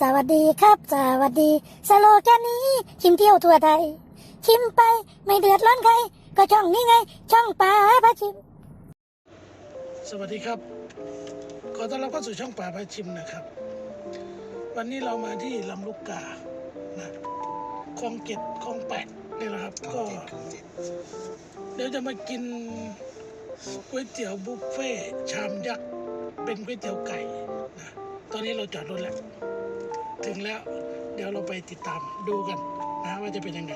สวัสดีครับ สวัสดี สโลแกนนี้ ชิมเที่ยวทั่วไทย ชิมไปไม่เดือดร้อนใคร ก็ช่องนี้ไง ช่องป่าพระชิม สวัสดีครับขอต้อนรับเข้าสู่ช่องป่าพาชิมนะครับ วันนี้เรามาที่ลำลูกกานะคลองเจ็ดคลองแปดนี่แหละครับ ก็ เดี๋ยวจะมากินก๋วยเตี๋ยวบุฟเฟ่ชามยักษ์เป็นก๋วยเตี๋ยวไก่นะตอนนี้เราจอดรถแล้ว ถึงแล้วเดี๋ยวเราไปติดตามดูกันนะว่าจะเป็นยังไง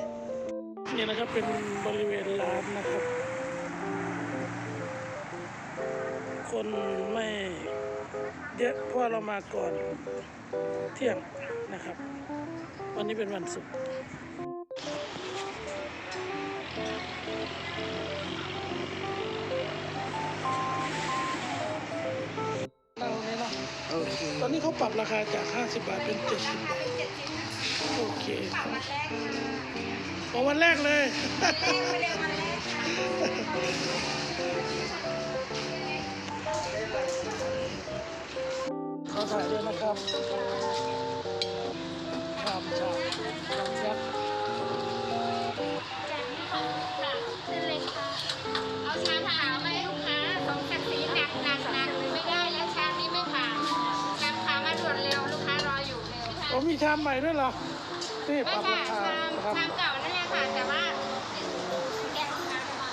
นี่นะครับเป็นบริเวณร้านนะครับ คนไม่เยอะเพราะเรามาก่อนเที่ยงนะครับ วันนี้เป็นวันศุกร์ รับราคาจาก 50 บาทเป็น 70 บาท โอเคครับของวันแรกเลย ขอถ่ายด้วยนะครับ มีชามใหม่ด้วยเหรอ นี่ปไม่รับค่ะราคาชามนะครับชามเก่านั่นแหละค่ะแต่ว่าแกะลูกค้าก่อน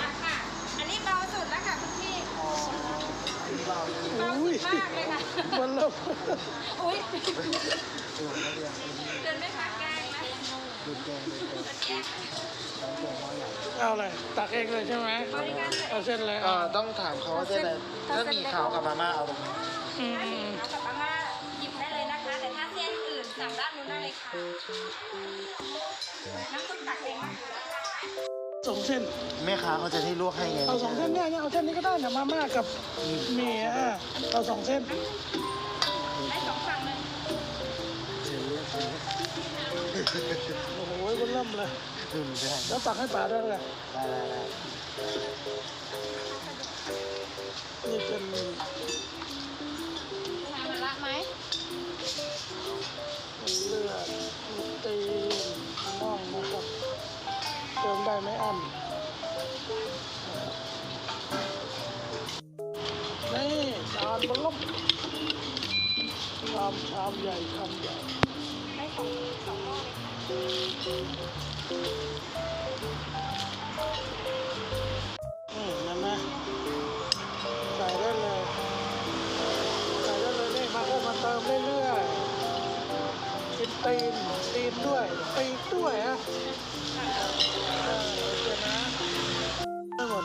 นะค่ะ อันนี้เบาสุดแล้วค่ะคุณพี่เบาอุ้ยสุดมากเลยค่ะมันเริ่มอุ้ยเดินไม่พักแกล้งนะเอาอะไรตักเองเลยใช่ไหมบริการตัวเอเอางเส้นอะไรเอ่อต้องถามเขาว่าจะอะไรถ้ามีขาวกับมาม่าเอาตรงนี้อืมเอากับอาม่า สั่งด้านนู้นได้เลยค่ะ น้ำซุปตักเองนะคะสองเส้นแม่ค้าเขาจะให้ลวกให้ไงเอาสองเส้นเนี่ยเนี่ยเอาเส้นนี้ก็ได้นะมาม่ากับหมี่อะเอาสองเส้นได้สองฝั่งเลยโอ้โหมันเริ่มเลยอืมใช่แล้วตักให้ป๋าด้วยเลยได้ได้ได้นี่เป็น เลือดมีตีนน่องนะครับเติมได้ไม่อั้นนี่จานบนลบชามชามใหญ่ชามใหญ่ได้สองสองหม้อเลยค่ะ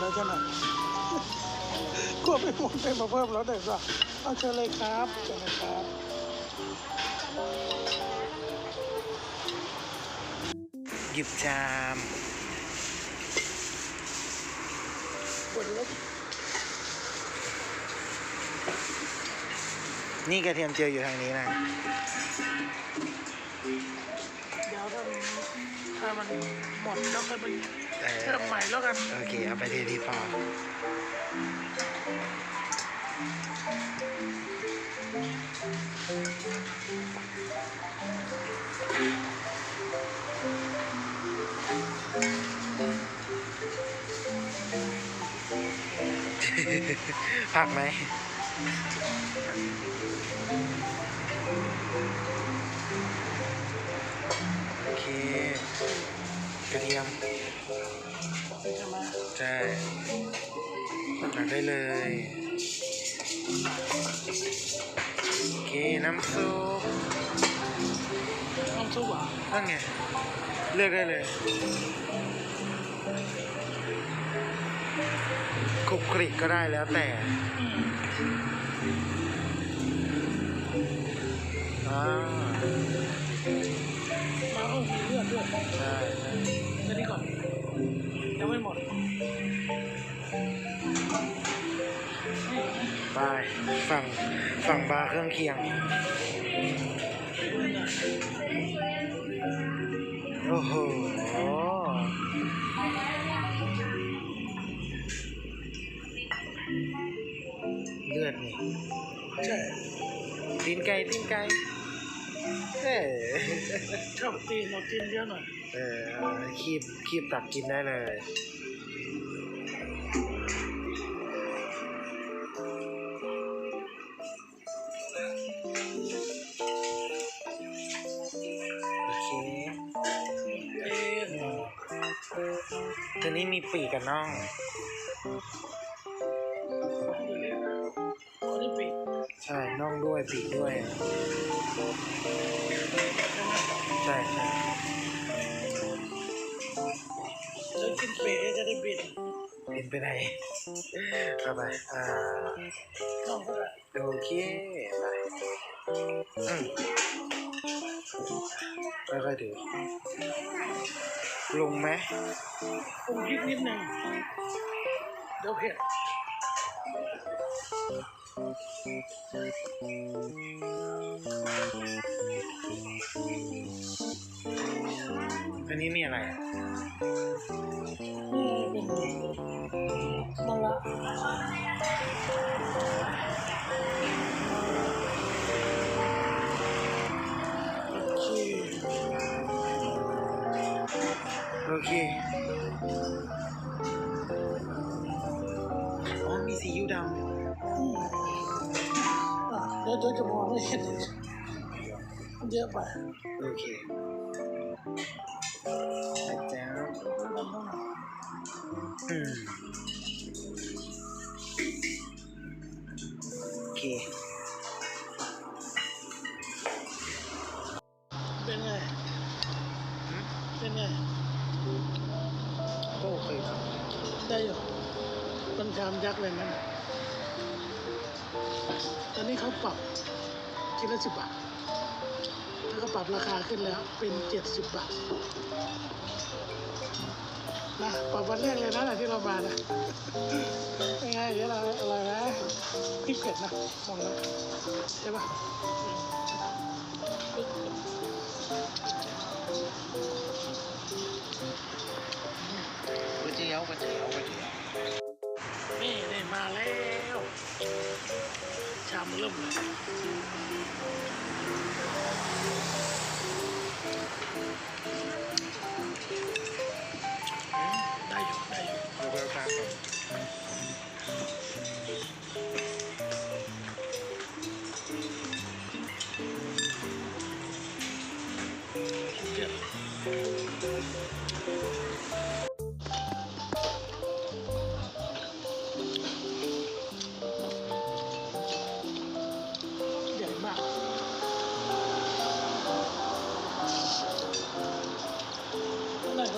แล้วใช่ไหมกลัวไม่หมดเลยมาเพิ่มแล้วเด็กว่าเอาเชิญเลยครับเชิญเลยครับหยิบจามกดลบนี่กระเทียมเจียวอยู่ทางนี้นะ เดี๋ยวถ้ามันถ้ามันหมดแล้วค่อยไป เออเพิ่มใหม่แล้วกัน โอเค เอาไปเทที่พอผักไหมโอเคกระเทียม ได้เลย โอเค น้ำซุปน้ำซุปอะนั่นไง เลือกได้เลยคลุกคลิกก็ได้แล้วแต่อ่ามาเอามีเลือดด้วยใช่ใช่ ไปฝั่งฝั่งบาร์เครื่องเคียง โอ้โหเลือดนี่ใช่ตีนไก่ตีนไก่เอ้ยชอบตีนเราตีนเยอะหน่อย เออคีบคีบตักกินได้เลย กกับน่องใช่น่องด้วยปีกด้วย ใช่ใช่แล้วกินเป๋จะได้บินเป็นไปได้เอาไปอ่าน้องก็ได้โอเคไปอืมค่อยๆถือ ลงไหมปรุงพริกนิดหนึ่งเดี๋ยวเผ็ดอันนี้มีอะไรอะ โอเคโอเคอ๋อมีซีอิ๊วดอืม กเลยนั่นน่ะตอนนี้เขาปรับชิ้นละสิบบาท แล้วก็ปรับราคาขึ้นแล้วเป็นเจ็ดสิบบาทนะปรับวันแรกเลยนะที่เรามานะเป็นไงเดี๋ยวเราอะไรนะพริกเผ็ดนะมองแล้วใช่ปะ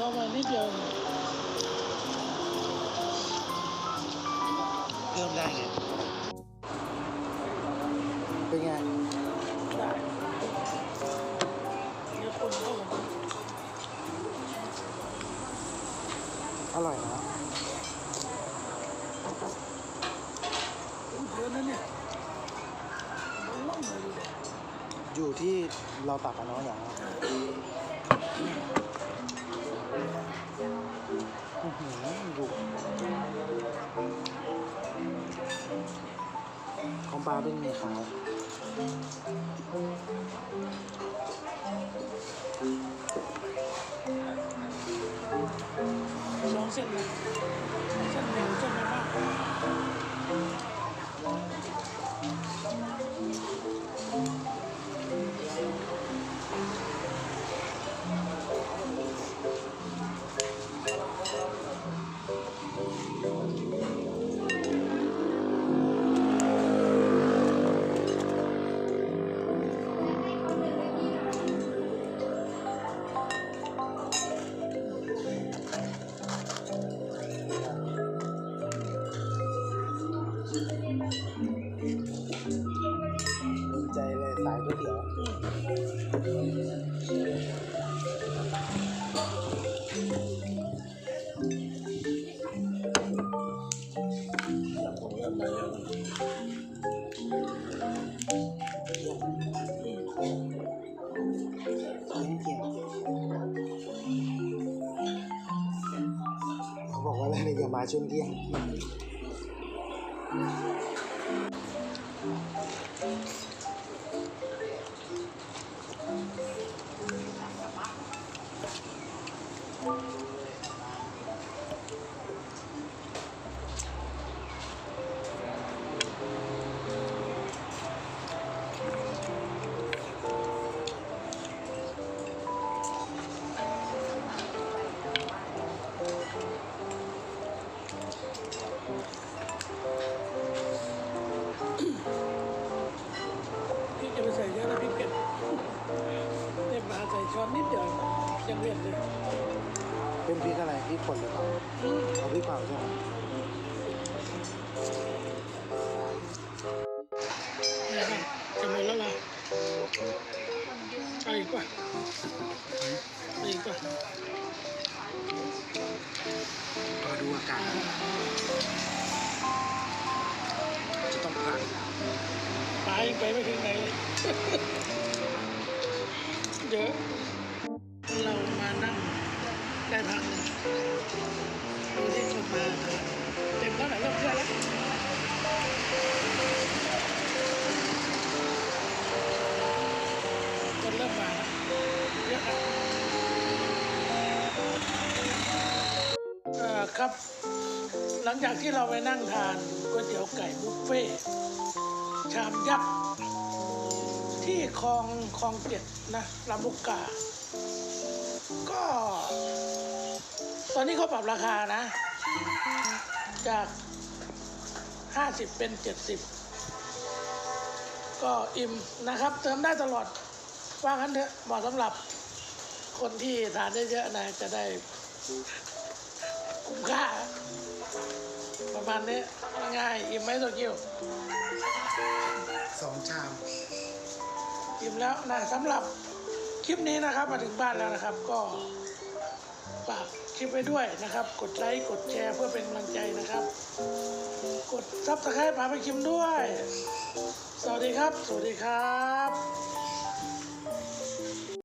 เอามานิดเดียวเพิ่มได้ไง เป็นไงอร่อยนะเยอะนะเนี่ยอยู่ที่เราตักกันเนาะอย่างนั้ ของปลาเป็นไงขาวสองเส้นเลยเส้นเดียวเส้นไม่มาก ว่า ป่นหรือเปล่าเอาพริกเผาใช่ไหมจะหมดแล้วล่ะเอาอีกป่ะเอาอีกป่ะรอดูอาการจะต้องพักปลายังไปไม่ถึงไหนเลยเยวเงจากที่เราไปนั่งทานก๋วยเตี๋ยวไก่บุฟเฟ่ชามยักษ์ที่คลองคลองเจ็ดนะลำลูกกา ก็ ตอนนี้เขาปรับราคานะ จาก 50 เป็น 70 ก็อิ่มนะครับ เติมได้ตลอด ว่างั้นเถอะเหมาะสำหรับคนที่ทานได้เยอะนะ จะได้คุ้มค่า ประมาณนี้ง่ายๆอิ่มไหมโตเกียวสองชามอิ่มแล้วนะสำหรับคลิปนี้นะครับมาถึงบ้านแล้วนะครับ ก็ฝากคลิปไว้ด้วยนะครับ กดไลค์กดแชร์เพื่อเป็นกำลังใจนะครับ กดซับสไครป์พาไปคิมด้วย สวัสดีครับ สวัสดีครับ